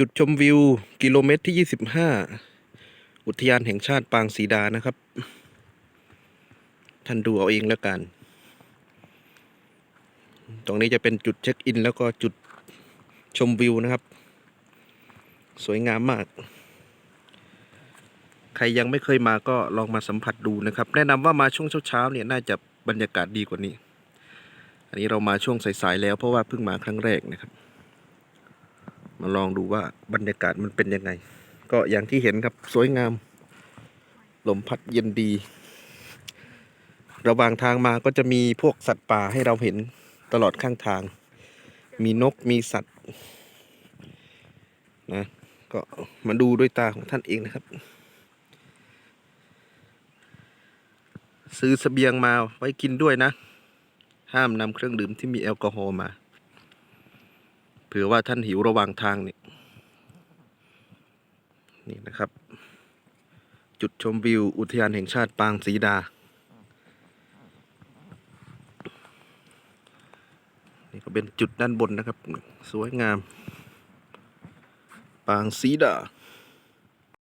จุดชมวิว กิโลเมตรที่ 25 อุทยานแห่งชาติปางสีดานะครับ ท่านดูเอาเองแล้วกัน ตรงนี้จะเป็นจุดเช็คอิน แล้วก็จุดชมวิวนะครับ สวยงามมาก ใครยังไม่เคยมาก็ลองมาสัมผัสดูนะครับ แนะนำว่ามาช่วงเช้าๆเนี่ยน่าจะบรรยากาศดีกว่านี้ อันนี้เรามาช่วงสายๆแล้วเพราะว่าเพิ่งมาครั้งแรกนะครับ มาลองดูว่าบรรยากาศมันเป็นยังไง ก็อย่างที่เห็นครับสวยงาม ลมพัดเย็นดี ระหว่างทางมาก็จะมีพวกสัตว์ป่าให้เราเห็นตลอดข้างทาง มีนกมีสัตว์นะก็มาดูด้วยตาของท่านเองนะครับ ซื้อเสบียงมาไว้กินด้วยนะ ห้ามนำเครื่องดื่มที่มีแอลกอฮอล์มา เผื่อว่าท่านหิวระหว่างทางเนี่ยนี่นะครับ จุดชมวิวอุทยานแห่งชาติปางสีดา นี่ก็เป็นจุดด้านบนนะครับ สวยงาม ปางสีดา